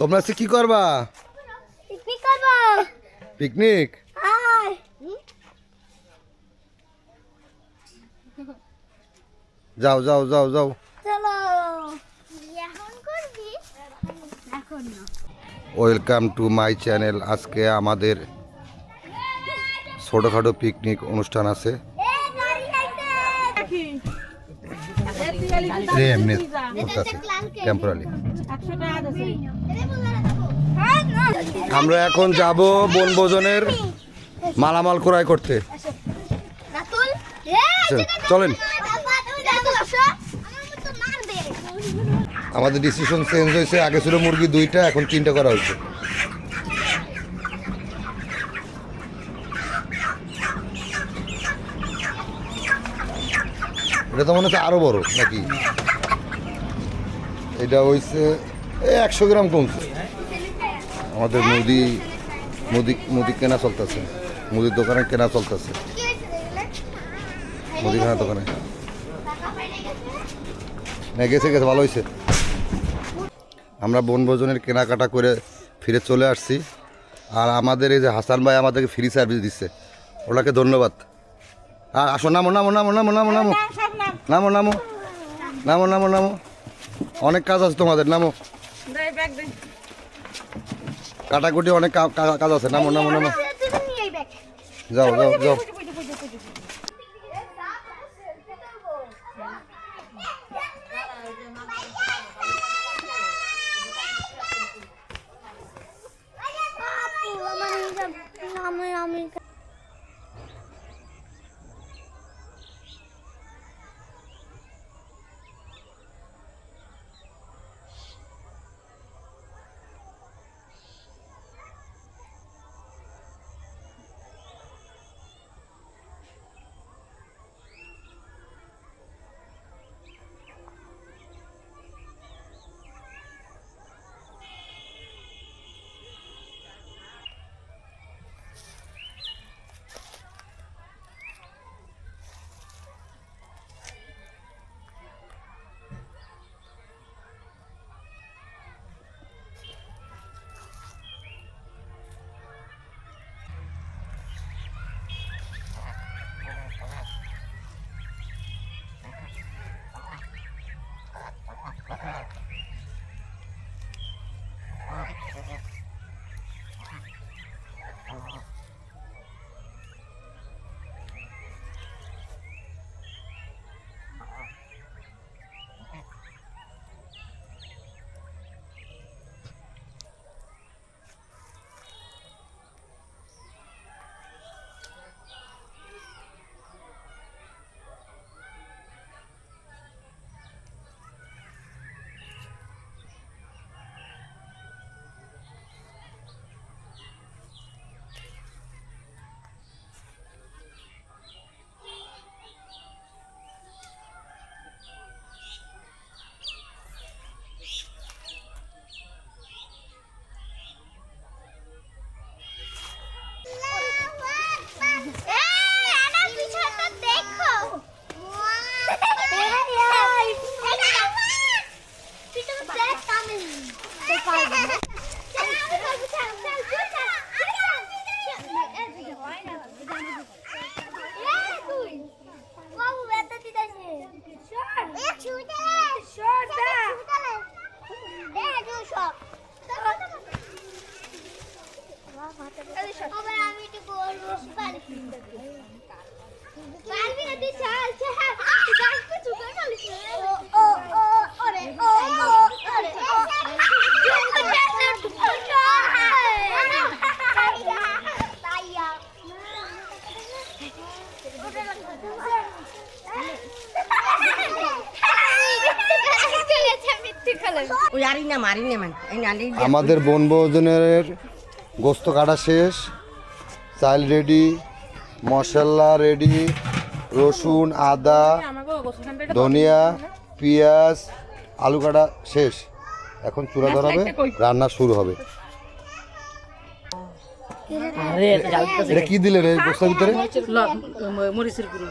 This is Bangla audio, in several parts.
তোমরা আজকে কি করবা? পিকনিক করব। পিকনিক? যাও যাও যাও যাও। চলো। এখন করবি? এখন না। ওয়েলকাম টু মাই চ্যানেল আজকে আমাদের ছোটোখাটো পিকনিক অনুষ্ঠান আছে। এমনি টেম্পোরারি আমরা এখন যাব বনভোজনের মালামাল ক্রয় করতে। চলেন। আমাদের ডিসিশন চেঞ্জ হয়েছে আগে ছিল মুরগি দুইটা এখন তিনটা করা হয়েছে। এটা তো মনে হচ্ছে আরও বড় নাকি? এটা হয়েছে একশো গ্রাম কমছে আমাদের মুদি মুদি মুদি কেনা চলতেছে। মুদির দোকানে কেনা চলতেছে। মুদিখানা দোকানে। না গেছে গেছে ভালো হয়েছে আমরা বনভোজনের কেনাকাটা করে ফিরে চলে আসছি। আর আমাদের এই যে হাসান ভাই আমাদেরকে ফ্রি সার্ভিস দিচ্ছে। ওনাকে ধন্যবাদ। আর আসো নামো নামো নামো নামো নামো নামো। নামো নামো। নামো নামো নামো। অনেক কাজ আছে তোমাদের নামো। কাটাকুটি অনেক কাজ আছে নামো নামো নামো। যাও যাও যাও। পারবি না তুই চাল চাল তুই গাছ তো চুকাই মালিশ মান আমাদের বনভোজনের গোস্ত কাটা শেষ। চাল রেডি মশলা রেডি রসুন আদা ধনিয়া পেঁয়াজ আলু কাটা শেষ। এখন চুলা ধরাবে রান্না শুরু হবে। এটা কি দিলেন এই গোস্তের ভিতরে? মরিচের গুঁড়ো।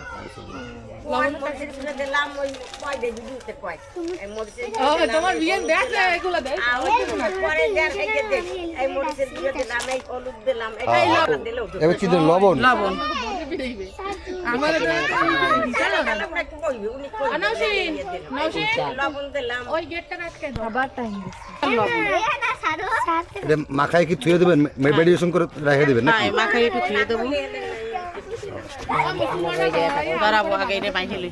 তোমার বিয়ে দেখ না। এগুলো দেখ এবার কি লবণ? এটা মাখায় কি থুয়ে দেবেন? মেডিটেশন করে রেখে দেবেন মাখাই একটু ধুয়ে দেবো। দাঁড়াবো আগে এটা মাইকে লই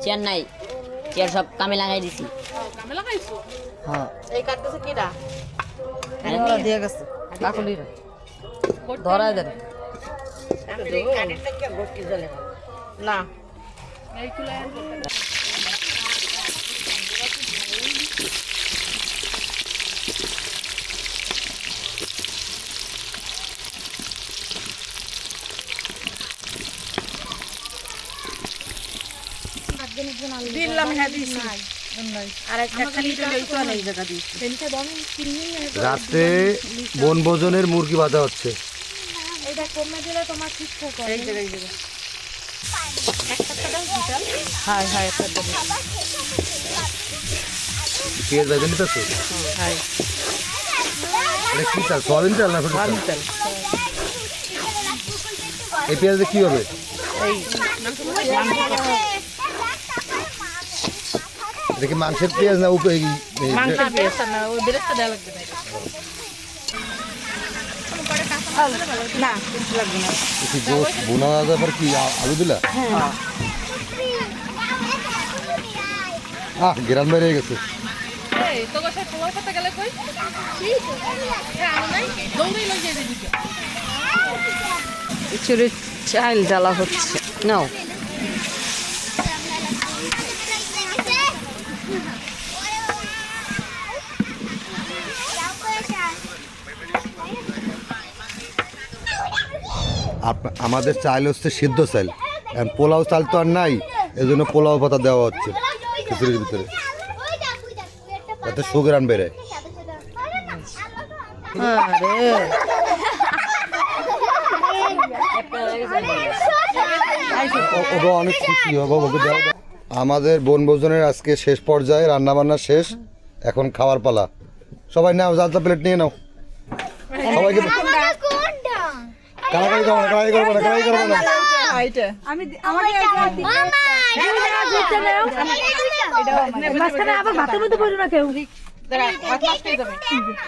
চেয়ার এই কাটতেছে দিলাম হ্যাঁ দিছি আর একটা খালি লইছো না এই জায়গা দিছি রাতে বনভোজনের মুরগি বাঁধা হচ্ছে এই জায়গায় পেঁয়াজ এটা কি চাল সয়াবিন চাল না সরষের চাল? চাল এই পেঁয়াজে কি হবে এই কি মাংসের পেঁয়াজ না উপরে মাংসের পেঁয়াজ না ওই বেরেস্তা দেওয়া লাগবে না গোস বোনা যাবার কি আলু দিলা? আহ গ্রাম বেড়ে গেছে। হ্যাঁ ছেলে চাল ডালা হচ্ছে। নাও। আমাদের চাল হচ্ছে সিদ্ধ চাল। পোলাও চাল তো আর নাই, এজন্য পোলাও পাতা দেওয়া হচ্ছে খিচুড়ির ভিতরে। যাতে সুগ্রান বেড়ে। অনেক খুশি। আমাদের বনভোজনের আজকে শেষ পর্যায়ে রান্না বান্না শেষ, এখন খাওয়ার পালা। সবাই নাও যা যা প্লেট নিয়ে নাও। সবাইকে কারাকারি করব না কারাকারি করব না কারাকারি করব না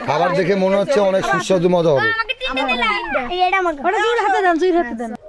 খাবার দেখে মনে হচ্ছে অনেক সুস্বাদু মজা হবে এটা আমাকে